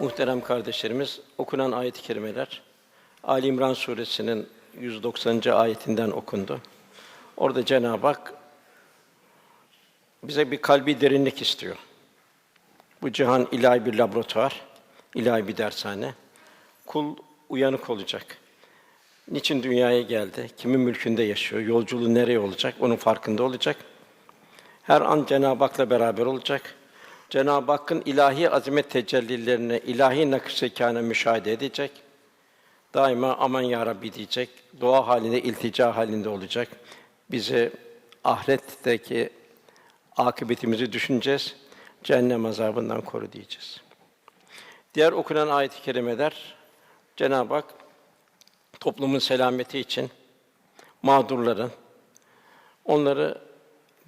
Muhterem kardeşlerimiz, okunan ayet-i kerimeler Ali İmran suresinin 190. ayetinden okundu. Orada Cenab-ı Hak bize bir kalbi derinlik istiyor. Bu cihan ilahi bir laboratuvar, ilahi bir dershane. Kul uyanık olacak. Niçin dünyaya geldi? Kimin mülkünde yaşıyor? Yolculuğu nereye olacak? Onun farkında olacak. Her an Cenab-ı Hak'la beraber olacak. Cenab-ı Hakk'ın ilahi azamet tecellilerini, ilahi nakış-ı müşahede edecek. Daima aman ya Rabbi diyecek. Dua halinde, iltica halinde olacak. Bizi ahiretteki akıbetimizi düşüneceğiz. Cehennem azabından koru diyeceğiz. Diğer okunan ayet-i kerimeler Cenab-ı Hak toplumun selameti için mağdurların onları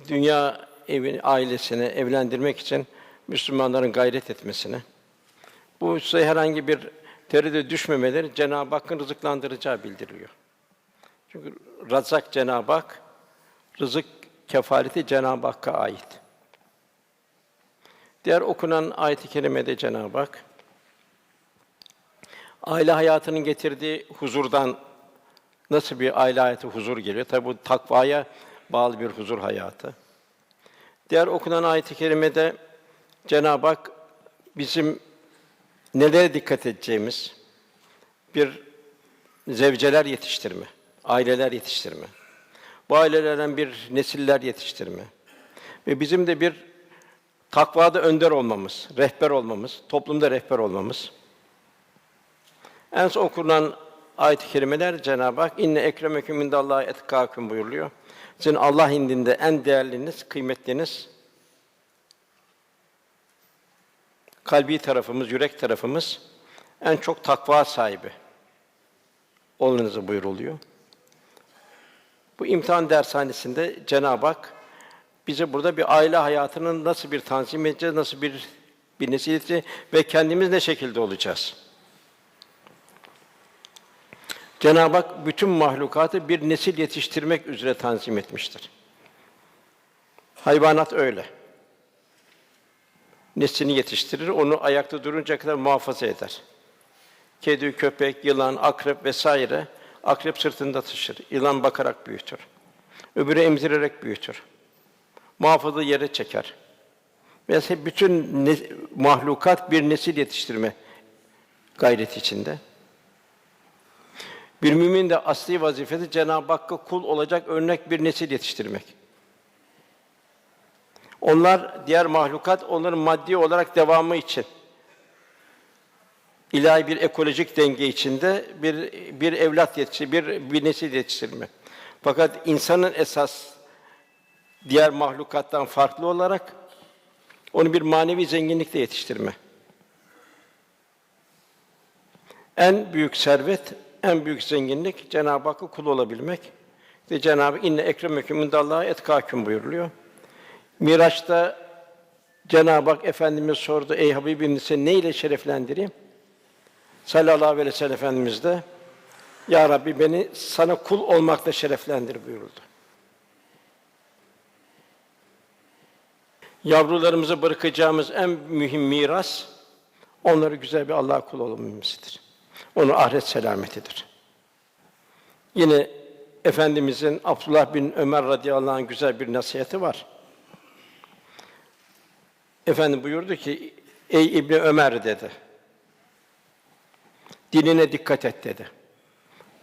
dünya evini, ailesini evlendirmek için Müslümanların gayret etmesini, bu hususta herhangi bir tereddüt düşmemeleri Cenab-ı Hakk'ın rızıklandıracağı bildiriliyor. Çünkü Razak Cenab-ı Hak, rızık kefareti Cenab-ı Hakk'a ait. Diğer okunan ayet-i kerimede Cenab-ı Hak aile hayatının getirdiği huzurdan nasıl bir aile hayatı huzur geliyor? Tabi bu takvaya bağlı bir huzur hayatı. Diğer okunan ayet-i kerimede Cenab-ı Hak bizim nelere dikkat edeceğimiz bir zevceler yetiştirme, aileler yetiştirme. Bu ailelerden bir nesiller yetiştirme. Ve bizim de bir takvada önder olmamız, rehber olmamız, toplumda rehber olmamız. En son okunan ayet-i kerimeler Cenab-ı Hak inne ekremeküm indallahi etkâküm buyuruyor. Sizin Allah indinde en değerliniz, kıymetliniz kalbi tarafımız, yürek tarafımız en çok takva sahibi olmanızı buyuruluyor. Bu imtihan dershanesinde Cenab-ı Hak bize burada bir aile hayatının nasıl bir tanzim edeceğiz, nasıl bir bir nesil ve kendimiz ne şekilde olacağız? Cenab-ı Hak bütün mahlukatı bir nesil yetiştirmek üzere tanzim etmiştir. Hayvanat öyle. Neslini yetiştirir, onu ayakta durunca kadar muhafaza eder. Kedi, köpek, yılan, akrep vesaire akrep sırtında taşır. Yılan bakarak büyütür. Öbürü emzirerek büyütür. Muhafaza yere çeker. Hep bütün ne, mahlukat bir nesil yetiştirme gayreti içinde. Bir mümin de asli vazifesi Cenab-ı Hakk'a kul olacak örnek bir nesil yetiştirmek. Onlar diğer mahlukat onların maddi olarak devamı için ilahi bir ekolojik denge içinde bir bir evlat yetiştir, bir bir nesil yetiştirme. Fakat insanın esas diğer mahlukattan farklı olarak onu bir manevi zenginlikle yetiştirme. En büyük servet, en büyük zenginlik Cenab-ı Hakk'a kul olabilmek. Ve Cenab-ı inne ekremeküm indallahi etkâküm buyuruluyor. Miraç'ta Cenab-ı Hak Efendimiz sordu, ey Habibim seni ne ile şereflendireyim? Sallallahu aleyhi ve sellem Efendimiz de, Ya Rabbi beni sana kul olmakla şereflendir buyuruldu. Yavrularımıza bırakacağımız en mühim miras, onları güzel bir Allah kul olmamızdır. Onun ahiret selametidir. Yine Efendimizin Abdullah bin Ömer radıyallahu anh güzel bir nasihati var. Efendim buyurdu ki, ey İbni Ömer dedi. Dinine dikkat et dedi.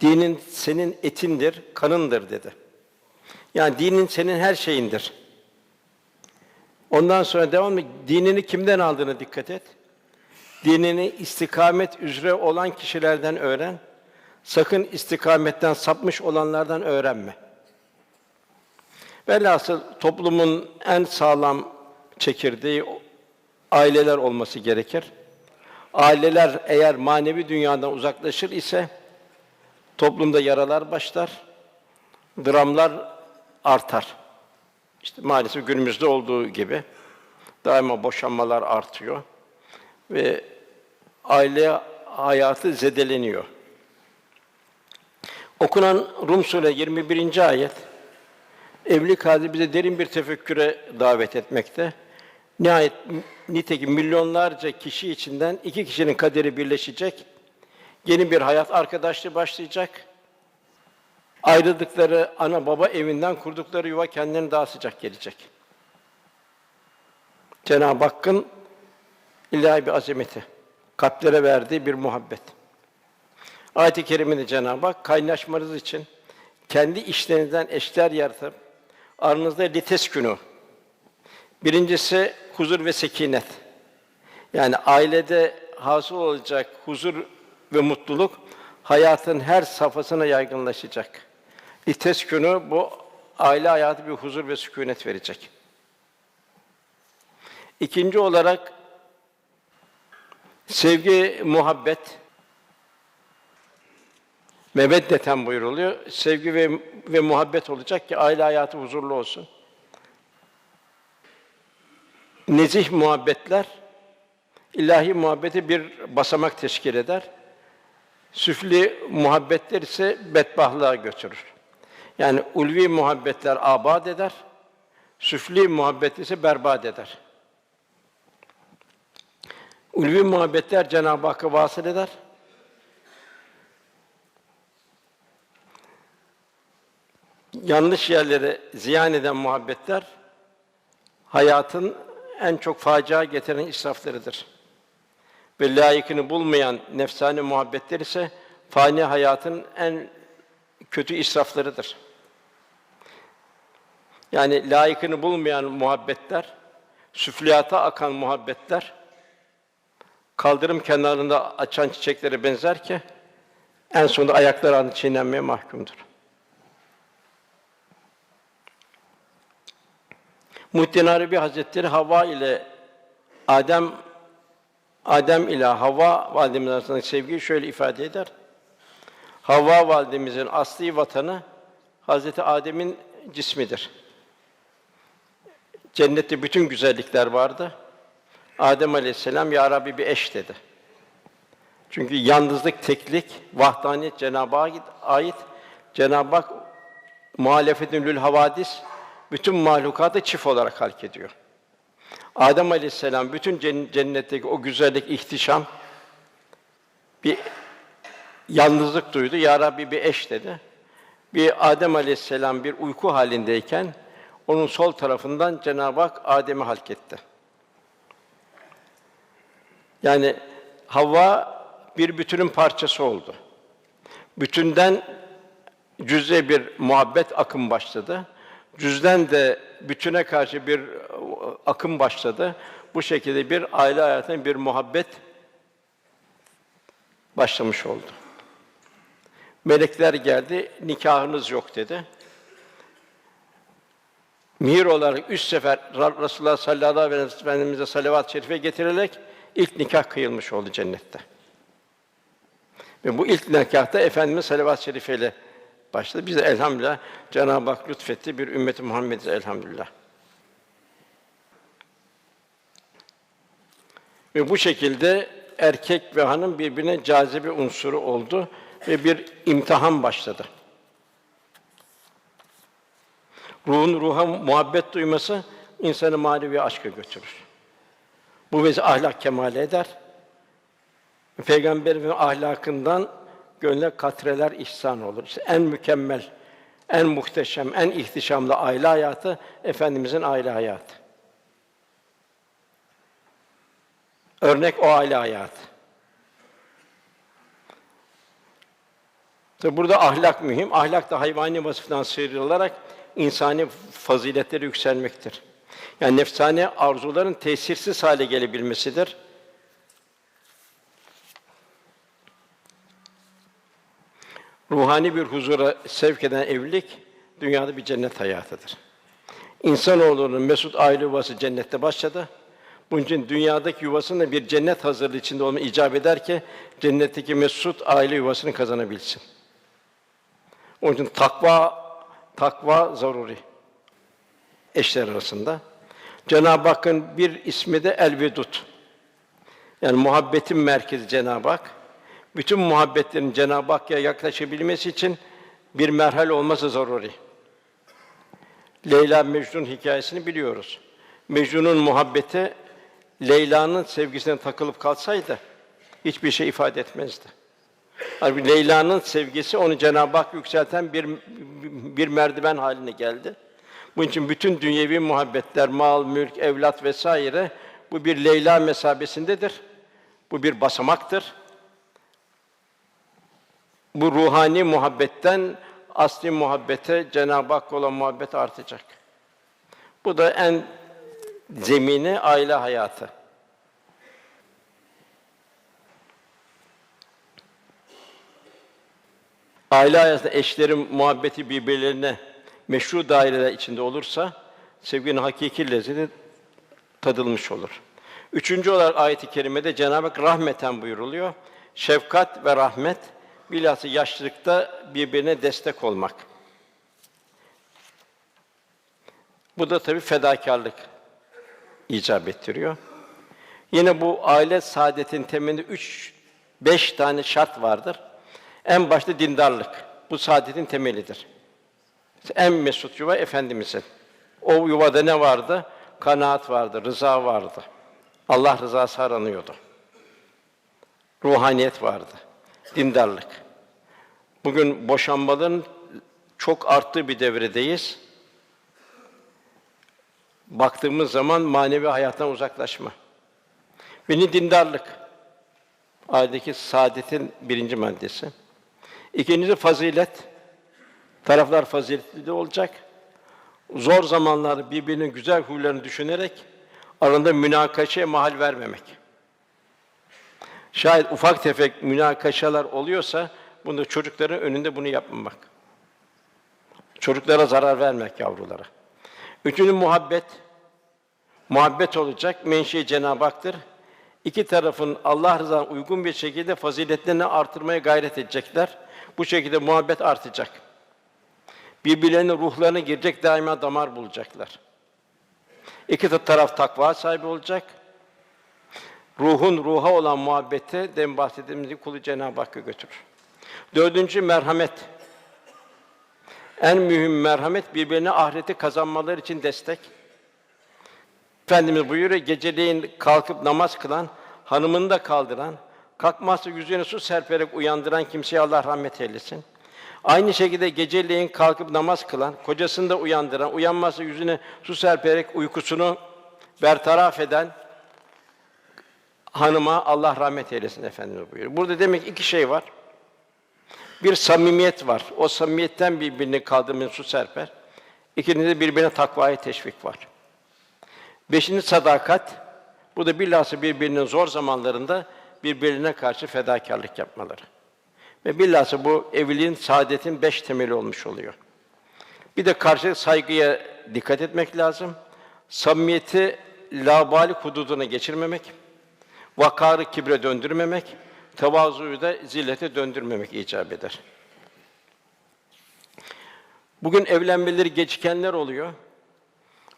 Dinin senin etindir, kanındır dedi. Yani dinin senin her şeyindir. Ondan sonra devam mı? Dinini kimden aldığını dikkat et. Dinini istikamet üzere olan kişilerden öğren. Sakın istikametten sapmış olanlardan öğrenme. Velhasıl toplumun en sağlam çekirdeği aileler olması gerekir. Aileler eğer manevi dünyadan uzaklaşır ise toplumda yaralar başlar, dramlar artar. İşte maalesef günümüzde olduğu gibi daima boşanmalar artıyor ve aile hayatı zedeleniyor. Okunan Rum Sûre 21. ayet evlilik hali bize derin bir tefekküre davet etmekte. Nihayet Nitekim milyonlarca kişi içinden iki kişinin kaderi birleşecek. Yeni bir hayat arkadaşlığı başlayacak. Ayrıldıkları ana baba evinden kurdukları yuva kendilerine daha sıcak gelecek. Cenab-ı Hakk'ın ilahi bir azameti, kalplere verdiği bir muhabbet. Ayet-i kerimede Cenab-ı Hak kaynaşmanız için kendi işlerinizden eşler yaratıp aranızda liteskünü. Birincisi huzur ve sekinet. Yani ailede hasıl olacak huzur ve mutluluk hayatın her safhasına yaygınlaşacak. Liteskünü bu aile hayatı bir huzur ve sükûnet verecek. İkinci olarak sevgi, muhabbet, meveddeten buyuruluyor. Sevgi ve, ve muhabbet olacak ki aile hayatı huzurlu olsun. Nezih muhabbetler, ilahi muhabbeti bir basamak teşkil eder. Süfli muhabbetler ise bedbahtlığa götürür. Yani ulvi muhabbetler abad eder, süfli muhabbet ise berbat eder. Ulvi muhabbetler Cenab-ı Hakk'a vasıl eder. Yanlış yerlere ziyan eden muhabbetler hayatın en çok facia getiren israflarıdır. Ve layıkını bulmayan nefsani muhabbetler ise fani hayatın en kötü israflarıdır. Yani layıkını bulmayan muhabbetler, süfliyata akan muhabbetler, kaldırım kenarında açan çiçeklere benzer ki, en sonunda ayakları çiğnenmeye mahkumdur. Muhittin Arabi Hazretleri Havva ile Adem Adem ile Havva validemiz arasındaki sevgiyi şöyle ifade eder. Havva validemizin asli vatanı Hazreti Adem'in cismidir. Cennette bütün güzellikler vardı. Adem Aleyhisselam ya Rabbi bir eş dedi. Çünkü yalnızlık, teklik, vahdaniyet Cenab-ı Hak'a ait. Cenab-ı Hak muhalefetün lül havadis bütün mahlukatı çift olarak halk ediyor. Adem Aleyhisselam bütün cennetteki o güzellik, ihtişam bir yalnızlık duydu. Ya Rabbi bir eş dedi. Bir Adem Aleyhisselam bir uyku halindeyken onun sol tarafından Cenab-ı Hak Adem'i halketti. Yani Havva bir bütünün parçası oldu. Bütünden cüz'e bir muhabbet akım başladı. Cüzden de bütüne karşı bir akım başladı. Bu şekilde bir aile hayatında bir muhabbet başlamış oldu. Melekler geldi, nikahınız yok dedi. Mihir olarak üç sefer Resulullah sallallahu aleyhi ve sellem Efendimiz'e salavat-ı şerife getirilerek ilk nikah kıyılmış oldu cennette. Ve bu ilk nikahta Efendimiz salavat-ı şerifeyle başladı. Biz de elhamdülillah Cenab-ı Hak lütfetti bir ümmeti Muhammediz elhamdülillah. Ve bu şekilde erkek ve hanım birbirine cazibe unsuru oldu ve bir imtihan başladı. Ruhun ruha muhabbet duyması insanı manevi aşka götürür. Bu vezi ahlak kemale eder. Peygamberin ahlakından gönle katreler ihsan olur. İşte en mükemmel, en muhteşem, en ihtişamlı aile hayatı efendimizin aile hayatı. Örnek o aile hayatı. Tabi burada ahlak mühim. Ahlak da hayvani vasıftan sıyrılarak insani faziletlere yükselmektir. Yani nefsani arzuların tesirsiz hale gelebilmesidir. Ruhani bir huzura sevk eden evlilik dünyada bir cennet hayatıdır. İnsanoğlunun mesut aile yuvası cennette başladı. Bunun için dünyadaki yuvasında bir cennet hazırlığı içinde olma icap eder ki cennetteki mesut aile yuvasını kazanabilsin. Onun için takva takva zaruri eşler arasında. Cenab-ı Hakk'ın bir ismi de El-Vedud. Yani muhabbetin merkezi Cenab-ı Hak. Bütün muhabbetlerin Cenab-ı Hakk'a yaklaşabilmesi için bir merhale olması zaruri. Leyla Mecnun hikayesini biliyoruz. Mecnun'un muhabbeti Leyla'nın sevgisine takılıp kalsaydı hiçbir şey ifade etmezdi. Halbuki Leyla'nın sevgisi onu Cenab-ı Hak yükselten bir bir merdiven haline geldi. Bunun için bütün dünyevi muhabbetler, mal, mülk, evlat vesaire bu bir Leyla mesabesindedir. Bu bir basamaktır. Bu ruhani muhabbetten asli muhabbete, Cenab-ı Hak olan muhabbet artacak. Bu da en zemini aile hayatı. Aile hayatında eşlerin muhabbeti birbirlerine meşru daireler içinde olursa sevginin hakiki lezzeti tadılmış olur. Üçüncü olarak ayet-i kerimede Cenab-ı Hak rahmeten buyuruluyor. Şefkat ve rahmet bilhassa yaşlılıkta birbirine destek olmak. Bu da tabii fedakarlık icap ettiriyor. Yine bu aile saadetin temelinde üç, beş tane şart vardır. En başta dindarlık. Bu saadetin temelidir. En mesut yuva Efendimizin. O yuvada ne vardı? Kanaat vardı, rıza vardı. Allah rızası aranıyordu. Ruhaniyet vardı. Dindarlık. Bugün boşanmaların çok arttığı bir devredeyiz. Baktığımız zaman manevi hayattan uzaklaşma. Beni dindarlık. Ailedeki saadetin birinci maddesi. İkincisi fazilet. Taraflar faziletli de olacak. Zor zamanlarda birbirinin güzel huylarını düşünerek arasında münakaşaya mahal vermemek. Şayet ufak tefek münakaşalar oluyorsa bunu çocukların önünde bunu yapmamak. Çocuklara zarar vermek yavrulara. Üçüncü muhabbet. Muhabbet olacak. Menşei Cenab-ı Hak'tır. İki tarafın Allah rızasına uygun bir şekilde faziletlerini artırmaya gayret edecekler. Bu şekilde muhabbet artacak. Birbirlerinin ruhlarına girecek daima damar bulacaklar. İki taraf takva sahibi olacak. Ruhun ruha olan muhabbete den bahsettiğimiz kulu Cenab-ı Hakk'a götürür. Dördüncü merhamet. En mühim merhamet birbirine ahireti kazanmaları için destek. Efendimiz buyuruyor geceleyin kalkıp namaz kılan, hanımını da kaldıran, kalkmazsa yüzüne su serperek uyandıran kimseye Allah rahmet eylesin. Aynı şekilde geceleyin kalkıp namaz kılan, kocasını da uyandıran, uyanmazsa yüzüne su serperek uykusunu bertaraf eden hanıma Allah rahmet eylesin Efendimiz buyuruyor. Burada demek iki şey var. Bir samimiyet var. O samimiyetten birbirini kaldırmayın su serper. İkincisi birbirine takvaya teşvik var. Beşinci sadakat. Bu da bilhassa birbirinin zor zamanlarında birbirine karşı fedakarlık yapmaları. Ve bilhassa bu evliliğin saadetin beş temeli olmuş oluyor. Bir de karşı saygıya dikkat etmek lazım. Samimiyeti labali hududuna geçirmemek, vakarı kibre döndürmemek, tevazuyu da zillete döndürmemek icap eder. Bugün evlenmeleri gecikenler oluyor.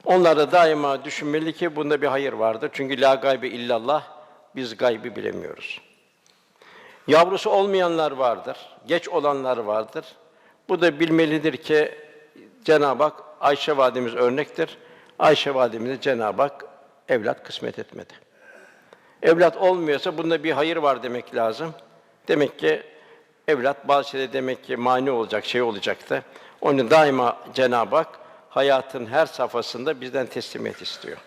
Onlar da daima düşünmeli ki bunda bir hayır vardır. Çünkü la gaybe illallah, biz gaybi bilemiyoruz. Yavrusu olmayanlar vardır, geç olanlar vardır. Bu da bilmelidir ki Cenab-ı Hak Ayşe validemiz örnektir. Ayşe validemize Cenab-ı Hak evlat kısmet etmedi. Evlat olmuyorsa bunda bir hayır var demek lazım. Demek ki evlat bazı şeyde demek ki mani olacak, şey olacaktı. Onun daima Cenab-ı Hak hayatın her safhasında bizden teslimiyet istiyor.